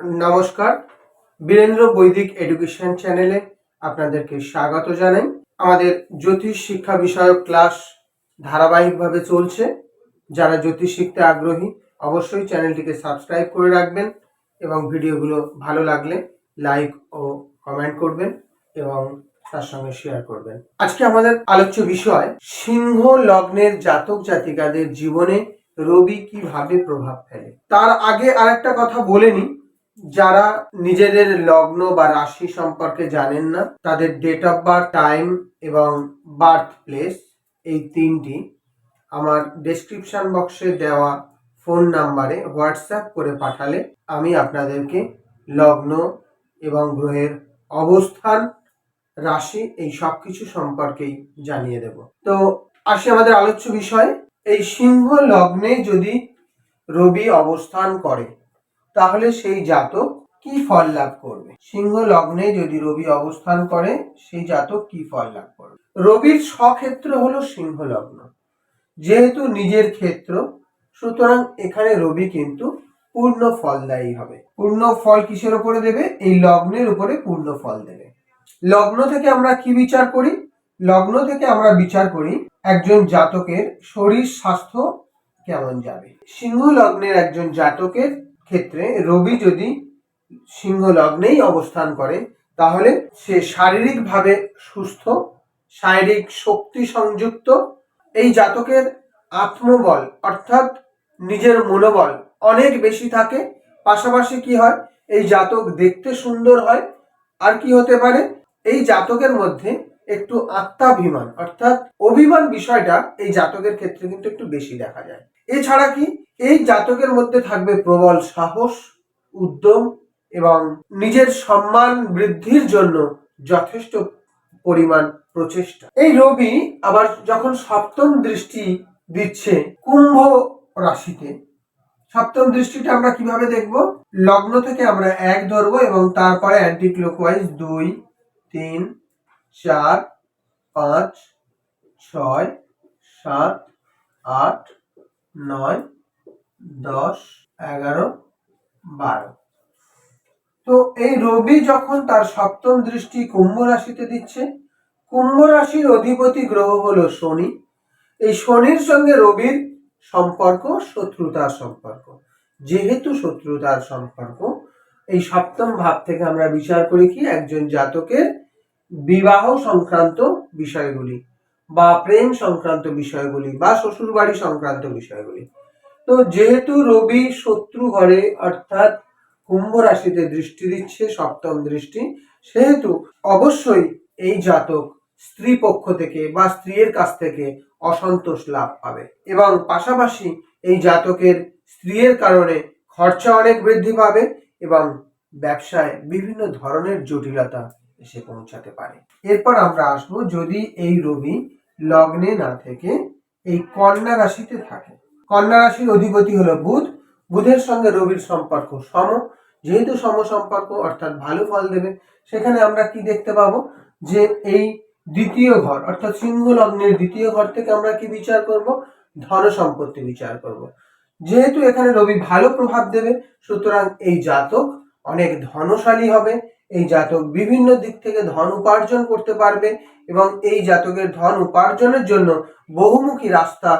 নমস্কার। বীরেন্দ্র বৈদিক এডুকেশন চ্যানেলে আপনাদেরকে স্বাগত জানাই। আমাদের জ্যোতিষ শিক্ষা বিষয়ক ক্লাস ধারাবাহিকভাবে চলছে। যারা জ্যোতিষ শিখতে আগ্রহী, অবশ্যই চ্যানেলটিকে সাবস্ক্রাইব করে রাখবেন এবং ভিডিওগুলো ভালো লাগলে লাইক ও কমেন্ট করবেন এবং তার সঙ্গে শেয়ার করবেন। আজকে আমাদের আলোচ্য বিষয়, সিংহ লগ্নের জাতক জাতিকাদের জীবনে রবি কীভাবে প্রভাব ফেলে? তার আগে আরেকটা কথা বলে নিই। যারা নিজেদের লগ্ন বা রাশি সম্পর্কে জানেন না, তাদের ডেট অফ বার্থ টাইম এবং বার্থ প্লেস এই তিনটি। আমার ডেসক্রিপশন বক্সে দেওয়া ফোন নাম্বারে হোয়াটসঅ্যাপ করে পাঠালে আমি আপনাদেরকে লগ্ন এবং গ্রহের অবস্থান, রাশি এই সব কিছু সম্পর্কেই জানিয়ে দেব। তো আসি আমাদের আলোচ্য বিষয়। এই সিংহ লগ্নে যদি রবি অবস্থান করে তাহলে সেই জাতক কি ফল লাভ করবে? সিংহ লগ্নে যদি রবি অবস্থান করে, সেই জাতক কি ফল লাভ করবে? রবির স্বক্ষেত্র হলো সিংহ লগ্ন। যেহেতু নিজের ক্ষেত্র, সুতরাং এখানে রবি কিন্তু পূর্ণ ফলদায়ী হবে। পূর্ণ ফল কিসের উপরে দেবে? এই লগ্নের উপরে পূর্ণ ফল দেবে। লগ্ন থেকে আমরা কি বিচার করি? লগ্ন থেকে আমরা বিচার করি একজন জাতকের শরীর স্বাস্থ্য কেমন যাবে। সিংহ লগ্নের একজন জাতকের ক্ষেত্রে রবি যদি সিংহ লগ্নেই অবস্থান করে, তাহলে সে শারীরিকভাবে সুস্থ, শারীরিক শক্তি সংযুক্ত, এই জাতকের আত্মবল অর্থাৎ নিজের মনোবল অনেক বেশি থাকে। পাশাপাশি কি হয়? এই জাতক দেখতে সুন্দর হয়। আর কি হতে পারে? এই জাতকের মধ্যে একটু আত্মাভিমান অর্থাৎ অভিমান বিষয়টা এই জাতকের ক্ষেত্রে কিন্তু একটু বেশি দেখা যায়। এছাড়া কি এই জাতকের মধ্যে থাকবে প্রবল সাহস, উদ্যম এবং নিজের সম্মান বৃদ্ধির জন্য যথেষ্ট পরিমাণ প্রচেষ্টা। এই রবি আবার যখন সপ্তম দৃষ্টি দিচ্ছে কুম্ভ রাশিতে, সপ্তম দৃষ্টিটা আমরা কীভাবে দেখব? লগ্ন থেকে আমরা এক ধরবো এবং তারপরে অ্যান্টি ক্লকওয়াইজ দুই, তিন, চার, পাঁচ, ছয়, সাত, আট নয়, দশ, এগারো, বারো। তো এই রবি যখন তার সপ্তম দৃষ্টি কুম্ভ রাশিতে দিচ্ছে, কুম্ভ রাশির অধিপতি গ্রহ হল শনি। এই শনির সঙ্গে রবির সম্পর্ক, শত্রুতার সম্পর্ক। যেহেতু শত্রুতার সম্পর্ক, এই সপ্তম ভাব থেকে আমরা বিচার করি কি, একজন জাতকের বিবাহ সংক্রান্ত বিষয়গুলি। বা প্রেম সংক্রান্ত বিষয়গুলি বা শ্বশুরবাড়ি সংক্রান্ত বিষয়গুলি। তো যেহেতু রবি শত্রু ঘরে, অর্থাৎ কুম্ভ রাশিতে দৃষ্টি দিচ্ছে, সপ্তম দৃষ্টি, সেহেতু অবশ্যই এই জাতক স্ত্রী পক্ষ থেকে বা স্ত্রীর কাছ থেকে অসন্তোষ লাভ পাবে এবং পাশাপাশি এই জাতকের স্ত্রীর কারণে খরচা অনেক বৃদ্ধি পাবে এবং ব্যবসায় বিভিন্ন ধরনের জটিলতা এসে পৌঁছাতে পারে। এরপর আমরা আসব যদি এই রবি লগ্নে না থেকে এই কন্যা রাশিতে থাকে। কন্যা রাশির অধিপতি হলো বুধ। বুধের সঙ্গে রবির সম্পর্ক সম। যেহেতু সম সম্পর্ক, অর্থাৎ ভালো ফল দেবে, সেখানে আমরা কি দেখতে পাবো? যে এই দ্বিতীয় ঘর, অর্থাৎ সিংহ লগ্নের দ্বিতীয় ঘর থেকে আমরা কি বিচার করব? ধন সম্পত্তি বিচার করব। যেহেতু এখানে রবি ভালো প্রভাব দেবে, সুতরাং এই জাতক অনেক ধনশালী হবে। এই জাতক বিভিন্ন দিক থেকে ধন উপার্জন করতে পারবে এবং এই জাতকের ধন উপার্জনের জন্য বহুমুখী রাস্তা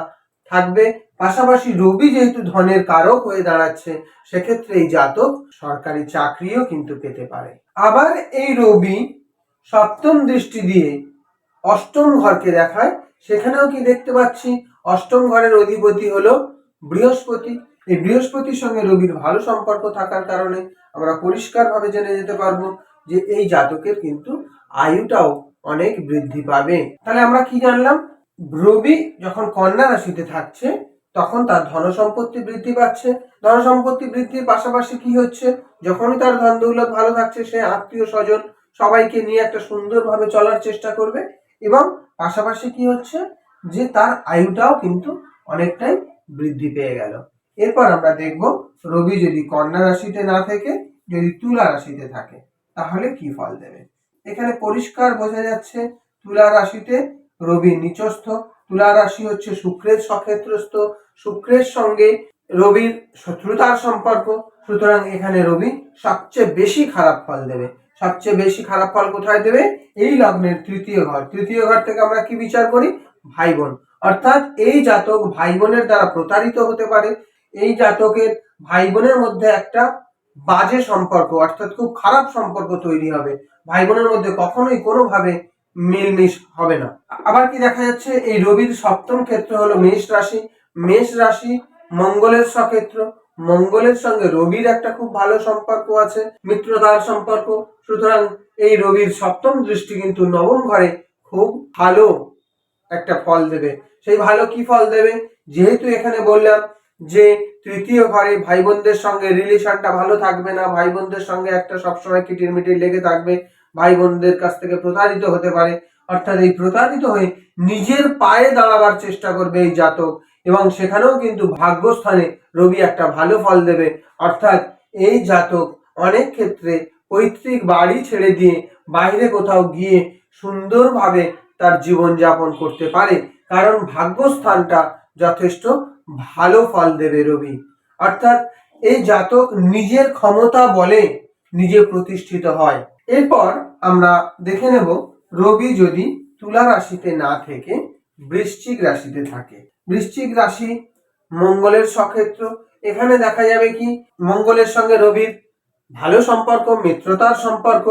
থাকবে। পাশাপাশি রবি যেহেতু ধনের কারক হয়ে দাঁড়াচ্ছে, সেক্ষেত্রে এই জাতক সরকারি চাকরিও কিন্তু পেতে পারে। আবার এই রবি সপ্তম দৃষ্টি দিয়ে অষ্টম ঘরকে দেখায়। সেখানেও কি দেখতে পাচ্ছি? অষ্টম ঘরের অধিপতি হলো বৃহস্পতি। এই বৃহস্পতির সঙ্গে রবির ভালো সম্পর্ক থাকার কারণে আমরা পরিষ্কারভাবে জেনে যেতে পারব যে এই জাতকের কিন্তু আয়ুটাও অনেক বৃদ্ধি পাবে। তাহলে আমরা কি জানলাম? রবি যখন কন্যা রাশিতে থাকছে, তখন তার ধন সম্পত্তি বৃদ্ধি পাচ্ছে। ধন সম্পত্তি বৃদ্ধির পাশাপাশি কি হচ্ছে? যখনই তার ধন দৌলত ভালো থাকছে, সে আত্মীয় স্বজন সবাইকে নিয়ে একটা সুন্দরভাবে চলার চেষ্টা করবে এবং পাশাপাশি কি হচ্ছে? যে তার আয়ুটাও কিন্তু অনেকটাই বৃদ্ধি পেয়ে গেল। এরপর আমরা দেখব রবি যদি কন্যা রাশিতে না থেকে, যদি তুলা রাশিতে থাকে, তাহলে কি ফল দেবে? এখানে পরিষ্কার বোঝা যাচ্ছে, তুলা রাশিতে রবি নিচস্থ, তুলা রাশি হচ্ছে শুক্রের সক্ষেত্রস্থ, শুক্রের সঙ্গে রবির শত্রুতার সম্পর্ক, সুতরাং এখানে রবি সবচেয়ে বেশি খারাপ ফল দেবে। সবচেয়ে বেশি খারাপ ফল কোথায় দেবে? এই লগ্নের তৃতীয় ঘর। তৃতীয় ঘর থেকে আমরা কি বিচার করি? ভাই বোন। অর্থাৎ এই জাতক ভাই বোনের দ্বারা প্রতারিত হতে পারে এই জাতকের ভাই বোনের মধ্যে একটা বাজে সম্পর্ক, অর্থাৎ খুব খারাপ সম্পর্ক তৈরি হবে। ভাই বোনের মধ্যে কখনোই কোনোভাবে মিলমিশ হবে না। আবার কি দেখা যাচ্ছে? এই রবির সপ্তম ক্ষেত্র হলো মেষ রাশি। মেষ রাশি মঙ্গলের সক্ষেত্র। মঙ্গলের সঙ্গে রবির একটা খুব ভালো সম্পর্ক আছে, মিত্রতার সম্পর্ক। সুতরাং এই রবির সপ্তম দৃষ্টি কিন্তু নবম ঘরে খুব ভালো একটা ফল দেবে। সেই ভালো কি ফল দেবে? যেহেতু এখানে বললাম যে তৃতীয় ঘরে ভাই বোনদের সঙ্গে রিলেশনটা ভালো থাকবে না ভাই বোনদের সঙ্গে একটা সবসময় কিটির মিটির লেগে থাকবে ভাই বোনদের কাছ থেকে প্রতারিত হতে পারে। অর্থাৎ এই প্রতারিত হয়ে নিজের পায়ে দাঁড়াবার চেষ্টা করবে এই জাতক এবং সেখানেও কিন্তু ভাগ্যস্থানে রবি একটা ভালো ফল দেবে। অর্থাৎ এই জাতক অনেক ক্ষেত্রে পৈতৃক বাড়ি ছেড়ে দিয়ে বাইরে কোথাও গিয়ে সুন্দরভাবে তার জীবন যাপন করতে পারে। কারণ ভাগ্যস্থানটা যথেষ্ট ভালো ফল দেবে রবি। অর্থাৎ এই জাতক নিজের ক্ষমতা বলে নিজে প্রতিষ্ঠিত হয়। এরপর আমরা দেখে নেব রবি যদি তুলা রাশিতে না থেকে বৃশ্চিক রাশিতে থাকে। বৃশ্চিক রাশি মঙ্গলের সক্ষেত্র। এখানে দেখা যাবে কি, মঙ্গলের সঙ্গে রবির ভালো সম্পর্ক, মিত্রতার সম্পর্ক।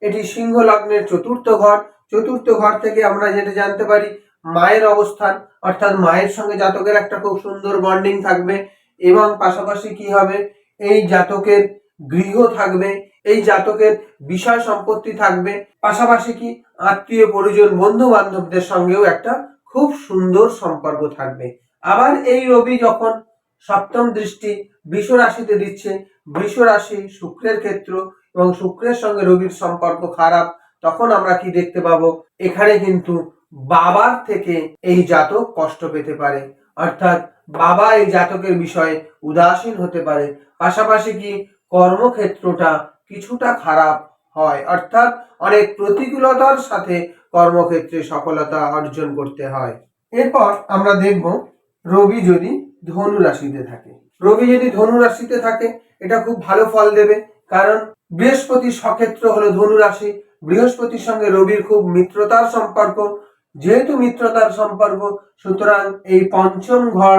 এটি সিংহ লগ্নের চতুর্থ ঘর। চতুর্থ ঘর থেকে আমরা যেটা জানতে পারি মায়ের অবস্থান, অর্থাৎ মায়ের সঙ্গে জাতকের একটা খুব সুন্দর বন্ডিং থাকবে এবং পাশাপাশি কি হবে? এই জাতকের গৃহ থাকবে, এই জাতকের বিষয় সম্পত্তি থাকবে। পাশাপাশি কি? আত্মীয় পরিজন বন্ধু বান্ধবদের সঙ্গেও একটা খুব সুন্দর সম্পর্ক থাকবে। আবার এই রবি যখন সপ্তম দৃষ্টি বৃষ রাশিতে দিচ্ছে, বৃষ রাশি শুক্রের ক্ষেত্র এবং শুক্রের সঙ্গে রবির সম্পর্ক খারাপ, তখন আমরা কি দেখতে পাবো? এখানে কিন্তু বাবার থেকে এই জাতক কষ্ট পেতে পারে। অর্থাৎ বাবা এই জাতকের বিষয়ে উদাসীন হতে পারে। পাশাপাশি কি কর্মক্ষেত্রটা কিছুটা খারাপ হয়? অর্থাৎ অনেক প্রতিকূলতার সাথে কর্মক্ষেত্রে সফলতা অর্জন করতে হয়। এরপর আমরা দেখব রবি যদি ধনু রাশিতে থাকে। রবি যদি ধনু রাশিতে থাকে, এটা খুব ভালো ফল দেবে। কারণ বৃহস্পতি সক্ষেত্র হলো ধনু রাশি। বৃহস্পতির সঙ্গে রবির খুব মিত্রতার সম্পর্ক। যেহেতু মিত্রতার সম্পর্ক, সুতরাং এই পঞ্চম ঘর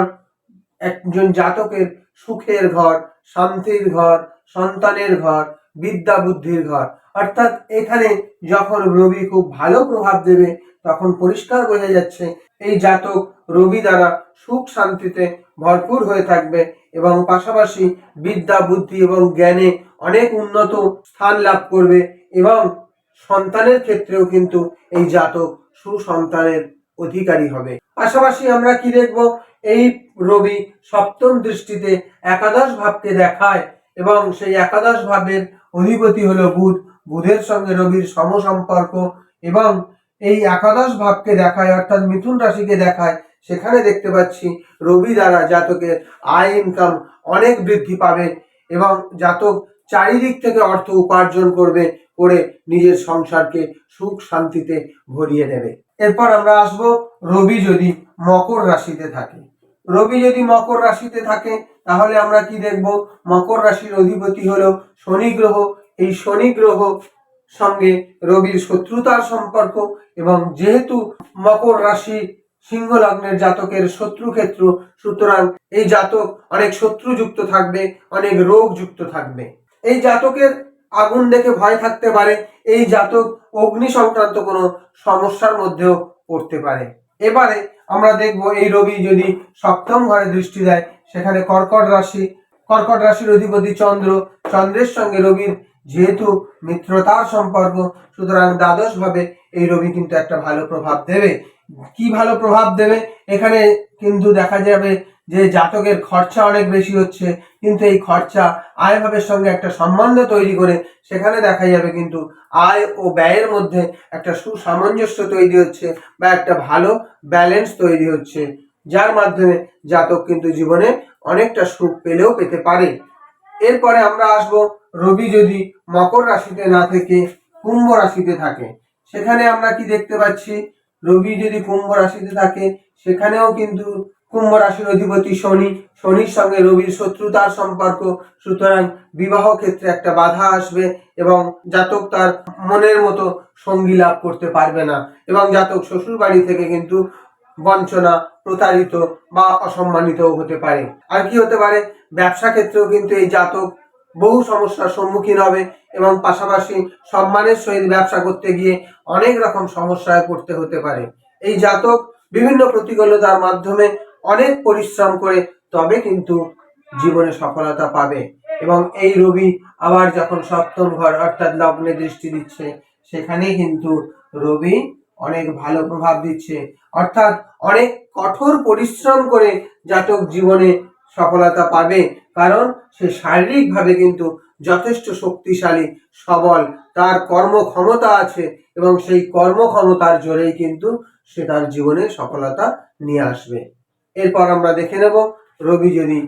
একজন জাতকের সুখের ঘর, শান্তির ঘর, সন্তানের ঘর, বিদ্যা বুদ্ধির ঘর। অর্থাৎ এখানে যখন রবি খুব ভালো প্রভাব দেবে, তখন পরিষ্কার বোঝা যাচ্ছে এই জাতক রবি দ্বারা সুখ শান্তিতে ভরপুর হয়ে থাকবে এবং পাশাপাশি বিদ্যা, বুদ্ধি এবং জ্ঞানে অনেক উন্নত স্থান লাভ করবে এবং সন্তানের ক্ষেত্রেও কিন্তু এই জাতক সুসন্তানের অধিকারী হবে। পাশাপাশি আমরা কি দেখব? এই রবি সপ্তম দৃষ্টিতে একাদশ ভাবকে দেখায় এবং সেই একাদশ ভাবের অধিপতি হলো বুধ। বুধের সঙ্গে রবির সমসম্পর্ক এবং এই একাদশ ভাবকে দেখায় অর্থাৎ মিথুন রাশিকে দেখায়, সেখানে দেখতে পাচ্ছি রবি দ্বারা জাতকের আয় ইনকাম অনেক বৃদ্ধি পাবে এবং জাতক চারিদিক থেকে অর্থ উপার্জন করবে। করে নিজের সংসারকে সুখ শান্তিতে ভরিয়ে নেবে এরপর আমরা আসব রবি যদি মকর রাশিতে থাকে। রবি যদি মকর রাশিতে থাকে, তাহলে আমরা কি দেখব? মকর রাশির অধিপতি হলো শনি গ্রহ। এই শনি গ্রহ সঙ্গে রবির শত্রুতার সম্পর্ক এবং যেহেতু মকর রাশি সিংহ লগ্নের জাতকের শত্রু ক্ষেত্র সুতরাং এই জাতক অনেক শত্রুযুক্ত থাকবে, অনেক রোগ যুক্ত থাকবে। এই জাতকের আগুন দেখে ভয় থাকতে পারে। এই জাতক অগ্নি সংক্রান্ত কোনো সমস্যার মধ্যেও পড়তে পারে। এবারে আমরা দেখব এই রবি যদি সপ্তম ঘরে দৃষ্টি দেয়, সেখানে কর্কট রাশি, কর্কট রাশির অধিপতি চন্দ্র, চন্দ্রের সঙ্গে রবির যেহেতু মিত্রতার সম্পর্ক, সুতরাং দ্বাদশ ভাবে এই রবি কিন্তু একটা ভালো প্রভাব দেবে। কি ভালো প্রভাব দেবে? এখানে কিন্তু দেখা যাবে যে জাতকের খরচা অনেক বেশি হচ্ছে, কিন্তু এই খরচা আয় ভাবের সঙ্গে একটা সম্বন্ধ তৈরি করে সেখানে দেখা যাবে কিন্তু আয় ও ব্যয়ের মধ্যে একটা সুসামঞ্জস্য তৈরি হচ্ছে বা একটা ভালো ব্যালেন্স তৈরি হচ্ছে, যার মাধ্যমে জাতক কিন্তু জীবনে অনেকটা সুখ পেলেও পেতে পারে। এরপরে আমরা আসব রবি যদি মকর রাশিতে না থেকে কুম্ভ রাশিতে থাকে। সেখানে আমরা কি দেখতে পাচ্ছি? রবি যদি কুম্ভ রাশিতে থাকে, সেখানেও কিন্তু কুম্ভ রাশির অধিপতি শনি। শনির সঙ্গে রবির শত্রুতার সম্পর্ক। সুতরাং বিবাহ ক্ষেত্রে একটা বাধা আসবে এবং জাতক তার মনের মতো সঙ্গী লাভ করতে পারবে না। এবং জাতক শ্বশুর বাড়ি থেকে কিন্তু বঞ্চনা, প্রতারিত বা অসম্মানিত হতে পারে। আর কি হতে পারে? ব্যবসা ক্ষেত্রেও কিন্তু এই জাতক বহু সমস্যার সম্মুখীন হবে এবং পাশাপাশি সম্মানের সহিত ব্যবসা করতে গিয়ে অনেক রকম সমস্যায় পড়তে হতে পারে। এই জাতক বিভিন্ন প্রতিকূলতার মাধ্যমে অনেক পরিশ্রম করে তবে কিন্তু জীবনে সফলতা পাবে এবং এই রবি আবার যখন সপ্তম ঘর অর্থাৎ লগ্নে দৃষ্টি দিচ্ছে সেখানে কিন্তু রবি অনেক ভালো প্রভাব দিচ্ছে। অর্থাৎ অনেক কঠোর পরিশ্রম করে জাতক জীবনে সফলতা পাবে। কারণ সে শারীরিকভাবে কিন্তু যথেষ্ট শক্তিশালী, সবল, তার কর্মক্ষমতা আছে এবং সেই কর্মক্ষমতার জোরেই কিন্তু সে তার জীবনে সফলতা নিয়ে আসবে। এরপর আমরা দেখে নেব রবি যদি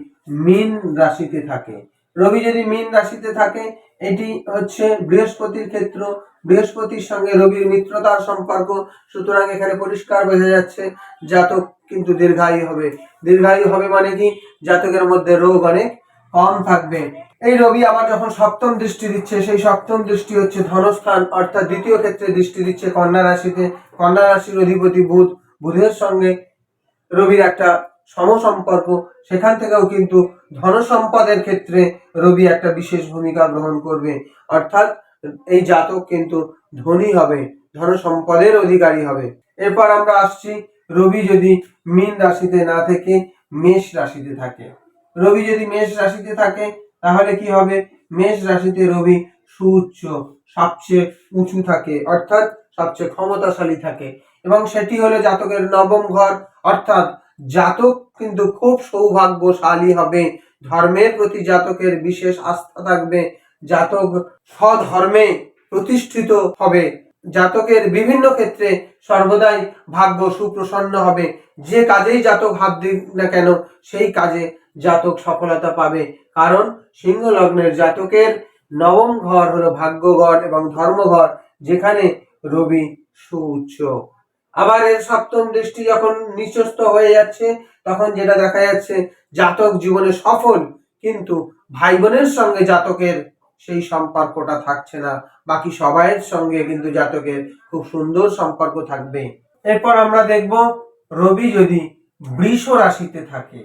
মীন রাশিতে থাকে। রবি যদি মীন রাশিতে থাকে, এটি হচ্ছে বৃহস্পতির ক্ষেত্র বৃহস্পতির সঙ্গে রবির মিত্রতার সম্পর্ক সুতরাং এখানে পরিষ্কার বোঝা যাচ্ছে, জাতক কিন্তু দীর্ঘায়ু হবে। দীর্ঘায়ু হবে মানে কি? জাতকের মধ্যে রোগ অনেক কম থাকবে। এই রবি আবার যখন সপ্তম দৃষ্টি দিচ্ছে, সেই সপ্তম দৃষ্টি হচ্ছে ধনস্থান, অর্থাৎ দ্বিতীয় ক্ষেত্রে দৃষ্টি দিচ্ছে কন্যা রাশিতে। কন্যা রাশির অধিপতি বুধ, বুধের সঙ্গে রবির একটা সমসম্পর্ক। সেখান থেকেও কিন্তু ধন সম্পদের ক্ষেত্রে রবি একটা বিশেষ ভূমিকা গ্রহণ করবে। অর্থাৎ এই জাতক কিন্তু ধনী হবে ধন সম্পদের অধিকারী হবে। এরপর আমরা আসছি, রবি যদি মীন রাশিতে না থেকে মেষ রাশিতে থাকে। রবি যদি মেষ রাশিতে থাকে, তাহলে কি হবে? মেষ রাশিতে রবি সুউচ্চ, সবচেয়ে উঁচু থাকে, অর্থাৎ সবচেয়ে ক্ষমতাশালী থাকে। এবং সেটি হলো জাতকের নবম ঘর, অর্থাৎ জাতক কিন্তু খুব সৌভাগ্যশালী হবে। ধর্মের প্রতি জাতকের বিশেষ আস্থা থাকবে জাতক স্বধর্মে প্রতিষ্ঠিত হবে। জাতকের বিভিন্ন ক্ষেত্রে সর্বদাই ভাগ্য সুপ্রসন্ন হবে। যে কাজেই জাতক হাত দিক না কেন, সেই কাজে জাতক সফলতা পাবে। কারণ সিংহ লগ্নের জাতকের নবম ঘর হলো ভাগ্যঘর এবং ধর্মঘর, যেখানে রবি সুউচ্চ। আবার এর সপ্তম দৃষ্টি যখন নিচস্থ হয়ে যাচ্ছে, তখন যেটা দেখা যাচ্ছে, জাতক জীবনে সফল, কিন্তু ভাই বোনের সঙ্গে জাতকের সেই সম্পর্কটা থাকছে না। বাকি সবাইয়ের সঙ্গে কিন্তু জাতকের খুব সুন্দর সম্পর্ক থাকবে। এরপর আমরা দেখব রবি যদি বৃষ রাশিতে থাকে।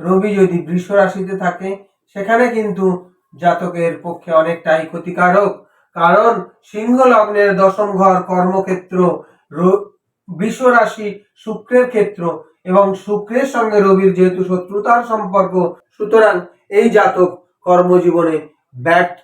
রবি যদি বৃষ রাশিতে থাকে, সেখানে কিন্তু জাতকের পক্ষে অনেকটাই ক্ষতিকারক। কারণ সিংহ লগ্নের দশম ঘর কর্মক্ষেত্র বৃষ রাশি শুক্রের ক্ষেত্র এবং শুক্রের সঙ্গে রবির যেহেতু শত্রুতার সম্পর্ক, সুতরাং এই জাতক কর্মজীবনে ব্যর্থ।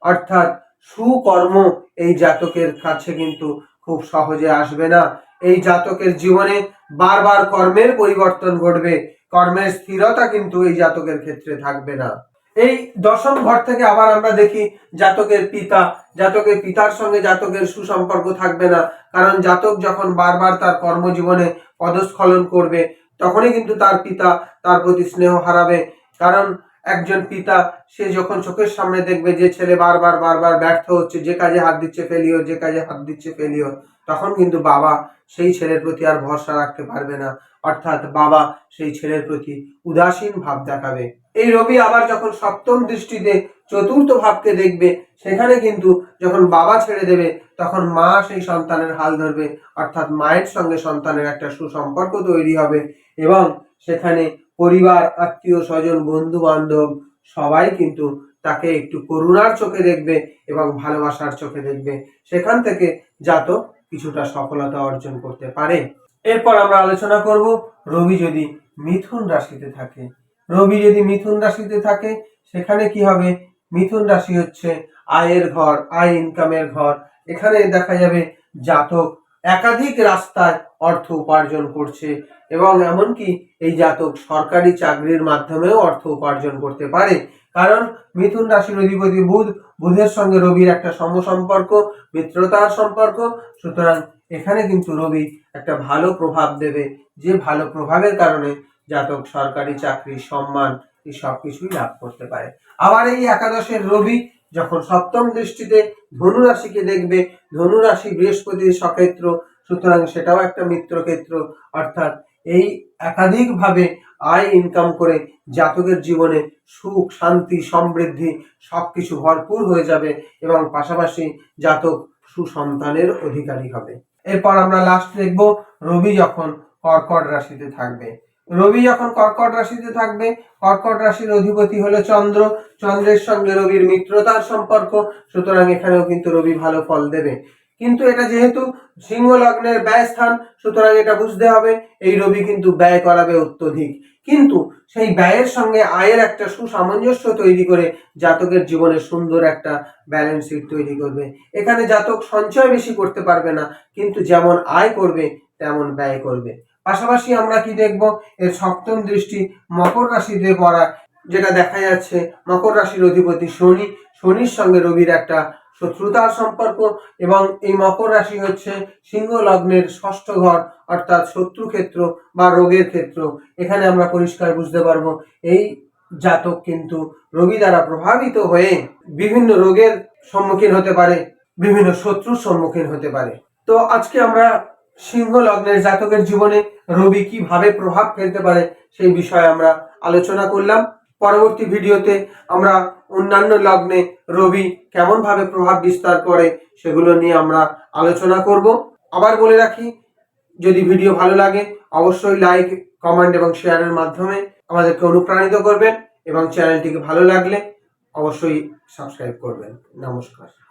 অর্থাৎ সুকর্ম এই জাতকের কাছে কিন্তু খুব সহজে আসবে না। এই জাতকের জীবনে বারবার কর্মের পরিবর্তন ঘটবে। কর্মের স্থিরতা কিন্তু এই জাতকের ক্ষেত্রে থাকবে না। এই দশম ঘর থেকে আবার আমরা দেখি জাতকের পিতা। জাতকের পিতার সঙ্গে জাতকের সুসম্পর্ক থাকবে না। কারণ জাতক যখন বারবার তার কর্মজীবনে পদস্খলন করবে, তখনই কিন্তু তার পিতা তার প্রতি স্নেহ হারাবে। কারণ একজন পিতা, সে যখন চোখের সামনে দেখবে যে ছেলে বারবার বারবার ব্যর্থ হচ্ছে, যে কাজে হাত দিচ্ছে ফেলিও যে কাজে হাত দিচ্ছে ফেলিও তখন কিন্তু বাবা সেই ছেলের প্রতি আর ভরসা রাখতে পারবে না। অর্থাৎ বাবা সেই ছেলের প্রতি উদাসীন ভাব দেখাবে। এই রবি আবার যখন সপ্তম দৃষ্টিতে চতুর্থ ভাবকে দেখবে, সেখানে কিন্তু যখন বাবা ছেড়ে দেবে, তখন মা সেই সন্তানের হাল ধরবে। অর্থাৎ মায়ের সঙ্গে সন্তানের একটা সুসম্পর্ক তৈরি হবে এবং সেখানে পরিবার, আত্মীয়, স্বজন, বন্ধু বান্ধব, সবাই কিন্তু তাকে একটু করুণার চোখে দেখবে এবং ভালোবাসার চোখে দেখবে। সেখান থেকে জাতক কিছুটা সফলতা অর্জন করতে পারে। এরপর আমরা আলোচনা করব রবি যদি মিথুন রাশিতে থাকে। রবি যদি মিথুন রাশিতে থাকে, সেখানে কি হবে? মিথুন রাশি হচ্ছে আয়ের ঘর, আয় ইনকামের ঘর। এখানে দেখা যাবে জাতক একাধিক রাস্তায় অর্থ উপার্জন করছে এবং এমনকি এই জাতক সরকারি চাকরির মাধ্যমেও অর্থ উপার্জন করতে পারে। কারণ মিথুন রাশির অধিপতি বুধ, বুধের সঙ্গে রবির একটা সমসম্পর্ক, মিত্রতার সম্পর্ক। সুতরাং এখানে কিন্তু রবি একটা ভালো প্রভাব দেবে। যে ভালো প্রভাবের কারণে জাতক সরকারি চাকরি সম্মান এই সব কিছুই লাভ করতে পারে। আবার এই একাদশের রবি যখন সপ্তম দৃষ্টিতে ধনু রাশিকে দেখবে ধনু রাশি বৃহস্পতির সক্ষেত্র, সুতরাং সেটাও একটা মিত্র ক্ষেত্র অর্থাৎ এই একাধিকভাবে আয় ইনকাম করে জাতকের জীবনে সুখ, শান্তি, সমৃদ্ধি সবকিছু ভরপুর হয়ে যাবে এবং পাশাপাশি জাতক সুসন্তানের অধিকারী হবে। এরপর আমরা লাস্ট দেখব, রবি যখন কর্কট রাশিতে থাকবে। রবি যখন কর্কট রাশিতে থাকবে, কর্কট রাশির অধিপতি হলো চন্দ্র। চন্দ্রের সঙ্গে রবির মিত্রতার সম্পর্ক, সুতরাং এখানেও কিন্তু রবি ভালো ফল দেবে। কিন্তু এটা যেহেতু সিংহ লগ্নের ব্যয় স্থান, সুতরাং এটা বুঝতে হবে, এই রবি কিন্তু ব্যয় করাবে অত্যধিক। কিন্তু সেই ব্যয়ের সঙ্গে আয়ের একটা সুসামঞ্জস্য তৈরি করে জাতকের জীবনে সুন্দর একটা ব্যালেন্স শিট তৈরি করবে। এখানে জাতক সঞ্চয় বেশি করতে পারবে না, কিন্তু যেমন আয় করবে, তেমন ব্যয় করবে। পাশাপাশি আমরা কি দেখব? এর সপ্তম দৃষ্টি মকর রাশিতে পড়া, যেটা দেখা যাচ্ছে মকর রাশির অধিপতি শনি। শনির সঙ্গে রবির একটা শত্রুতার সম্পর্ক এবং এই মকর রাশি হচ্ছে সিংহ লগ্নের ষষ্ঠ ঘর, অর্থাৎ শত্রু ক্ষেত্র বা রোগের ক্ষেত্র। এখানে আমরা পরিষ্কার বুঝতে পারব, এই জাতক কিন্তু রবি দ্বারা প্রভাবিত হয়ে বিভিন্ন রোগের সম্মুখীন হতে পারে, বিভিন্ন শত্রুর সম্মুখীন হতে পারে। তো আজকে আমরা সিংহ লগ্নের জাতকের জীবনে রবি কীভাবে প্রভাব ফেলতে পারে সেই বিষয়ে আমরা আলোচনা করলাম। পরবর্তী ভিডিওতে আমরা অন্যান্য লগ্নে রবি কেমন ভাবে প্রভাব বিস্তার করে সেগুলো নিয়ে আমরা আলোচনা করব। আবার বলে রাখি, যদি ভিডিও ভালো লাগে, অবশ্যই লাইক, কমেন্ট এবং শেয়ারের মাধ্যমে আমাদেরকে অনুপ্রাণিত করবেন এবং চ্যানেলটিকে ভালো লাগলে অবশ্যই সাবস্ক্রাইব করবেন। নমস্কার।